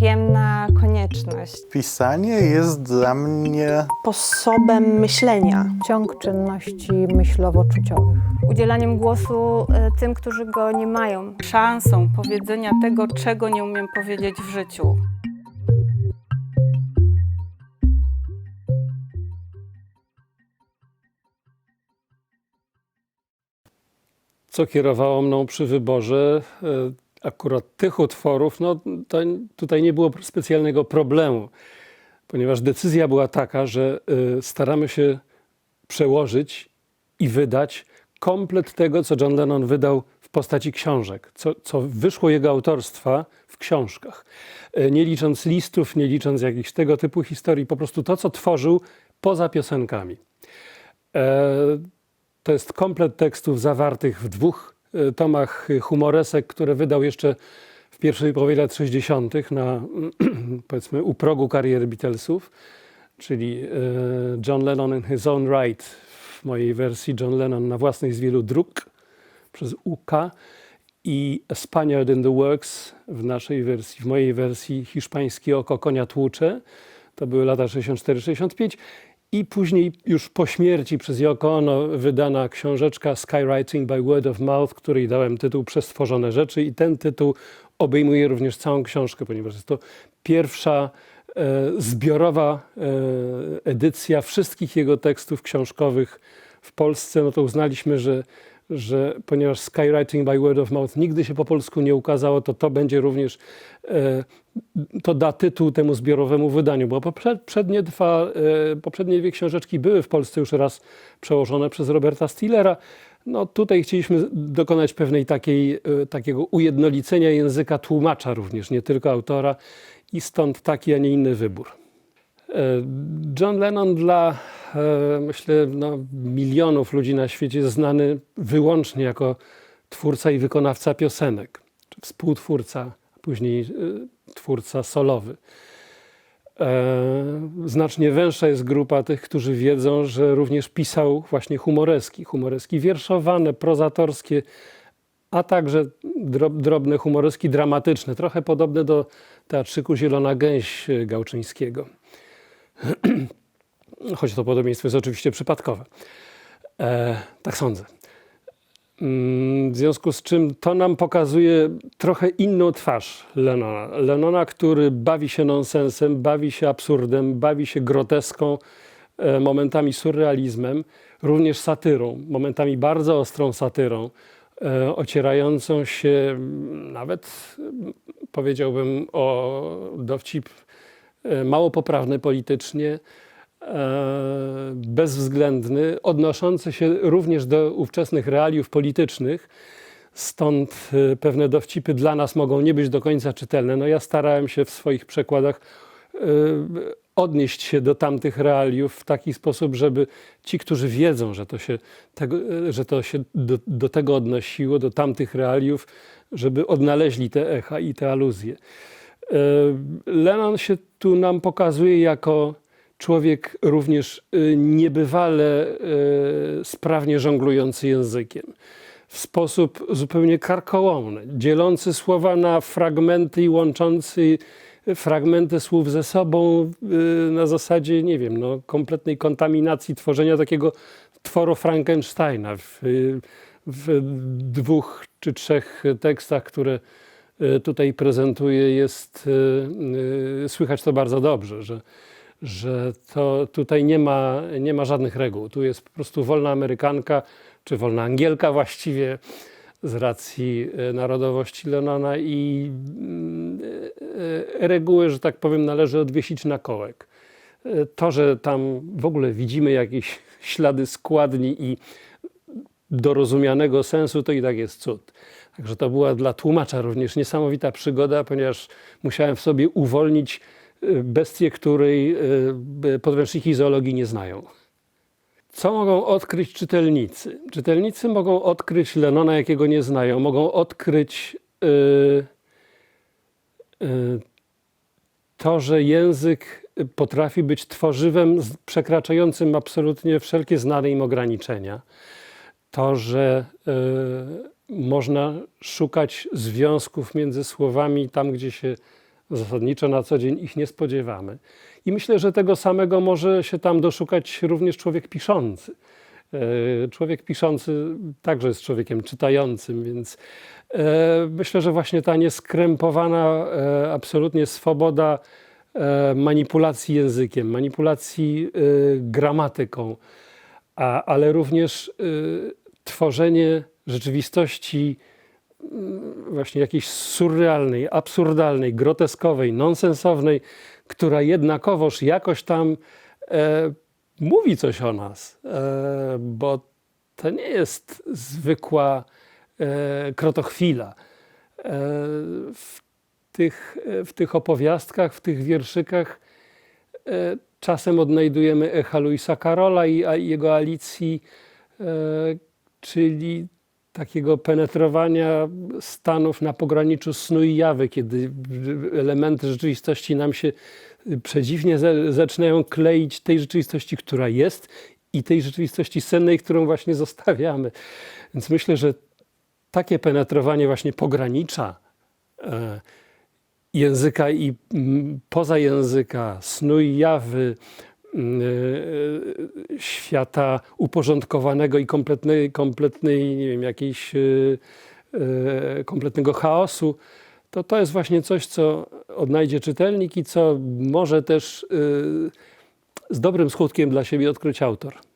przyjemna konieczność. Pisanie jest dla mnie sposobem myślenia. ciąg czynności myślowo-czuciowych. Udzielaniem głosu e, tym, którzy go nie mają. szansą powiedzenia tego, czego nie umiem powiedzieć w życiu. co kierowało mną przy wyborze e, akurat tych utworów, no to tutaj nie było specjalnego problemu, ponieważ decyzja była taka, że e, staramy się przełożyć i wydać komplet tego, co John Lennon wydał w postaci książek, co, co wyszło jego autorstwa w książkach. E, Nie licząc listów, nie licząc jakichś tego typu historii, po prostu to, co tworzył poza piosenkami. E, to jest komplet tekstów zawartych w dwóch tomach humoresek, które wydał jeszcze w pierwszej połowie lat 60. na powiedzmy u progu kariery Beatlesów, czyli e, John Lennon in his own right w mojej wersji John Lennon na własnych z wielu dróg przez UK i A Spaniard in the Works w naszej wersji, w mojej wersji hiszpański oko konia tłucze. To były lata 64-65 i później już po śmierci przez Yoko Ono wydana książeczka Skywriting by Word of Mouth, której dałem tytuł Przestworzone rzeczy i ten tytuł obejmuje również całą książkę, ponieważ jest to pierwsza e, zbiorowa e, edycja wszystkich jego tekstów książkowych w Polsce. No to uznaliśmy, że, że ponieważ Skywriting by Word of Mouth nigdy się po polsku nie ukazało, to to będzie również e, to da tytuł temu zbiorowemu wydaniu, bo poprzed, przednie, dwa, e, poprzednie dwie książeczki były w Polsce już raz przełożone przez Roberta Stillera. No tutaj chcieliśmy dokonać pewnej takiej, e, takiego ujednolicenia języka tłumacza również, nie tylko autora i stąd taki, a nie inny wybór. E, John Lennon dla, e, myślę, no, milionów ludzi na świecie jest znany wyłącznie jako twórca i wykonawca piosenek, współtwórca, później e, twórca solowy. Znacznie węższa jest grupa tych, którzy wiedzą, że również pisał właśnie humoreski, humoreski wierszowane, prozatorskie, a także drob- drobne humoreski dramatyczne, trochę podobne do teatrzyku Zielona Gęś Gałczyńskiego. Choć to podobieństwo jest oczywiście przypadkowe. E, tak sądzę. Mm, W związku z czym to nam pokazuje trochę inną twarz Lenona. Lenona, który bawi się nonsensem, bawi się absurdem, bawi się groteską, e, momentami surrealizmem, również satyrą, momentami bardzo ostrą satyrą, e, ocierającą się mm, nawet, mm, powiedziałbym, o dowcip mało poprawny politycznie, e, bezwzględny, odnoszący się również do ówczesnych realiów politycznych. Stąd e, pewne dowcipy dla nas mogą nie być do końca czytelne. No ja starałem się w swoich przekładach e, odnieść się do tamtych realiów w taki sposób, żeby ci, którzy wiedzą, że to się, tego, e, że to się do, do tego odnosiło, do tamtych realiów, żeby odnaleźli te echa i te aluzje. E, Lennon się tu nam pokazuje jako człowiek również y, niebywale y, sprawnie żonglujący językiem. W sposób zupełnie karkołomny, dzielący słowa na fragmenty i łączący fragmenty słów ze sobą y, na zasadzie, nie wiem, no, kompletnej kontaminacji tworzenia takiego tworu Frankensteina w, w dwóch czy trzech tekstach, które tutaj prezentuje, jest, y, y, słychać to bardzo dobrze, że, że to tutaj nie ma, nie ma żadnych reguł. Tu jest po prostu wolna Amerykanka, czy wolna Angielka właściwie, z racji narodowości Lenona i reguły, że tak powiem, należy odwiesić na kołek. To, że tam w ogóle widzimy jakieś ślady składni i dorozumianego sensu, to i tak jest cud. Także to była dla tłumacza również niesamowita przygoda, ponieważ musiałem w sobie uwolnić e, bestię, której e, podręczniki zoologii nie znają. Co mogą odkryć czytelnicy? Czytelnicy mogą odkryć Lenona, jakiego nie znają, mogą odkryć y, y, to, że język potrafi być tworzywem przekraczającym absolutnie wszelkie znane im ograniczenia. To, że y, można szukać związków między słowami tam, gdzie się zasadniczo na co dzień ich nie spodziewamy. I myślę, że tego samego może się tam doszukać również człowiek piszący. E, Człowiek piszący także jest człowiekiem czytającym, więc e, myślę, że właśnie ta nieskrępowana e, absolutnie swoboda manipulacji językiem, manipulacji gramatyką, ale również tworzenie rzeczywistości mm, właśnie jakiejś surrealnej, absurdalnej, groteskowej, nonsensownej, która jednakowoż jakoś tam e, mówi coś o nas, e, bo to nie jest zwykła e, krotochwila. E, w, tych, w tych opowiastkach, w tych wierszykach e, czasem odnajdujemy echa Luisa Carola i jego Alicji, e, czyli takiego penetrowania stanów na pograniczu snu i jawy, kiedy elementy rzeczywistości nam się przedziwnie ze- zaczynają kleić tej rzeczywistości, która jest i tej rzeczywistości sennej, którą właśnie zostawiamy. Więc myślę, że takie penetrowanie właśnie pogranicza e, języka i poza języka, snu i jawy, świata uporządkowanego i kompletnej, kompletnej nie wiem, jakiejś e, kompletnego chaosu, to to jest właśnie coś, co odnajdzie czytelnik i co może też z dobrym skutkiem dla siebie odkryć autor.